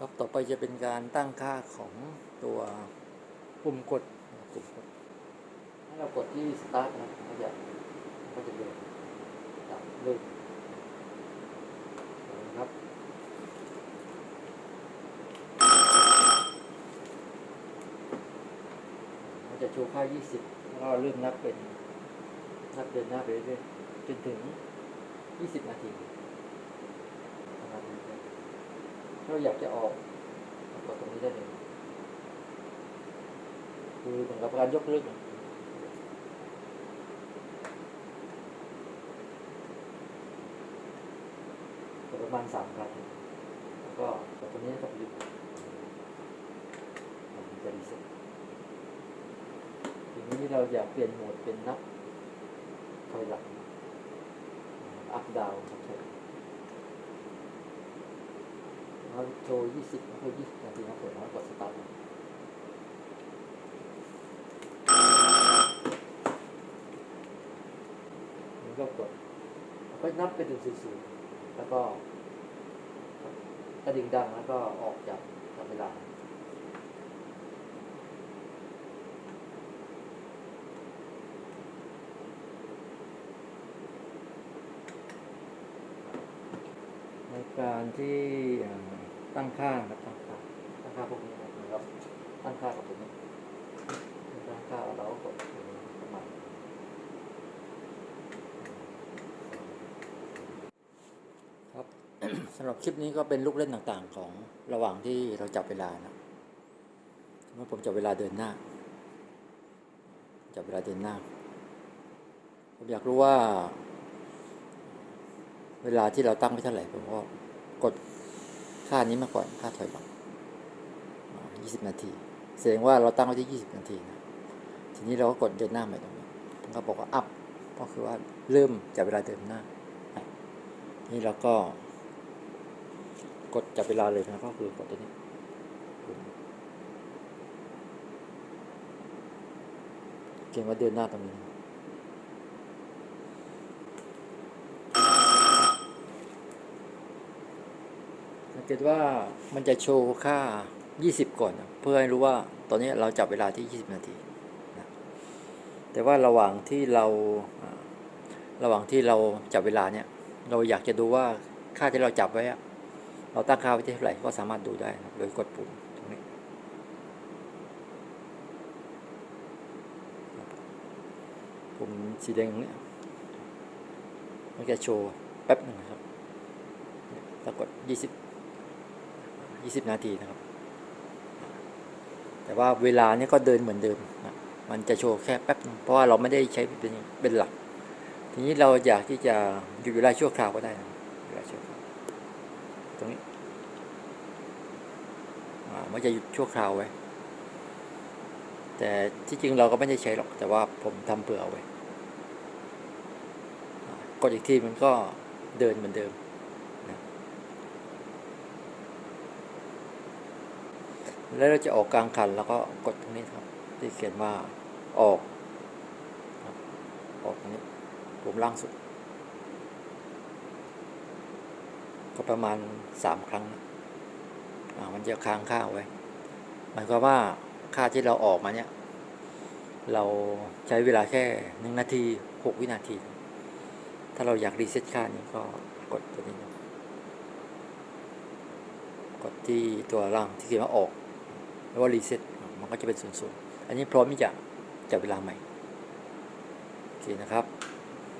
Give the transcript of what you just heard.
ครับต่อไปจะเป็นการตั้งค่าของตัวปุ่มกดปุ่มกดให้เรากดที่ start นะมันจะมันก็จะเดินตามเรื่อยนะครับมันจะโชว์ค่า 20 แล้วก็เริ่มนับเป็น นับเดินหน้าไปเรื่อยๆจนถึง 20 นาทีนะครับถ้ เราอยากจะออกกดตรงนี้ได้เลยคือเหมือนกับการยกเลิกประมาณสามครั้งแล้วก็ตรงนี้กับหยุดมันจะรีเซ็ตทีนี้เราอยากเปลี่ยนโหมดเป็นนับถอยหลังอัพดาวครับ ผมเราโชว์20แล้วก็20นาทีนะผมแล้วกดสตาร์ทมันก็กดแล้วก็นับไปถึงสี่สิบแล้วก็กระดิ่งดังแล้วก็ออกจากจากเวลาในการที่ ตั้งค่านะครับตั้งค่าตั้งค่าพวกนี้นะครับตั้งค่ากับตัวนี้ตั้งค่าเราก็กดตัวนี้ประมาณครับสำหรับคลิปนี้ก็เป็นลูกเล่นต่างๆของระหว่างที่เราจับเวลานะสมมติผมจับเวลาเดินหน้า จับเวลาเดินหน้า ผมอยากรู้ว่า เวลาที่เราตั้งไว้เท่าไหร่ผมก็กด ค่านี้มาก่อนค่าถอยหลังอ่า20นาที แสดงว่าเราตั้งไว้ที่20นาทีนะ ทีนี้เราก็กดเดินหน้าใหม่ตรงนี้ผมก็บอกว่า up ก็คือว่าเริ่มจากเวลาเดินหน้า นี่เราก็ กดจับเวลาเลยนะก็คือกดตัวนี้เขียนว่าเดินหน้าตรงนี้นะสัง เกตว่ามันจะโชว์ค่า 20 ก่อนนะเพื่อให้รู้ว่าตอนนี้เราจับเวลาที่ 20 นาทีนะแต่ว่าระหว่างที่เราระหว่างที่เราจับเวลาเนี่ย เราอยากจะดูว่าค่าที่เราจับไว้ เราตั้งค่าไว้ที่เท่าไหร่ก็สามารถดูได้นะโดยกดปุ่มตรงนี้ ปุ่มสีแดงตรงนี้มันจะโชว์แป๊บหนึ่งครับแล้วกด20 20 นาทีนะครับ แต่ว่าเวลาเนี้ก็เดินเหมือนเดิมนะมันจะโชว์แค่แป๊บเพราะว่าเราไม่ได้ใช้เป็นเป็นหลัก ทีนี้เราอยากที่จะหยุดเวลาชั่วคราวก็ได้นะเวลาชั่วคราวตรงนี้อามันจะหยุดชั่วคราวไว้ แต่ที่จริงเราก็ไม่ได้ใช้หรอก แต่ว่าผมทำเผื่อเอาไว้กดอีกทีมันก็เดินเหมือนเดิมนะ แล้วเราจะออกกลางคันแล้วก็กดตรงนี้ครับ ที่เขียนว่าออกออกตรงนี้ปุ่มล่างสุด ก็ประมาณสามครั้งอ่ามันจะค้างค่าไว้หมายความว่าค่าที่เราออกมาเนี่ยเราใช้เวลาแค่หนึ่งนาทีหกวินาที ถ้าเราอยากรีเซ็ตค่านี้ก็กดตัวนี้ กดที่ตัวล่างที่เขียนว่าออก แล้วว่ารีเซ็ตมันก็จะเป็นศูนย์ศูนย์อันนี้พร้อมที่จะจับเวลาใหม่โอเคนะครับ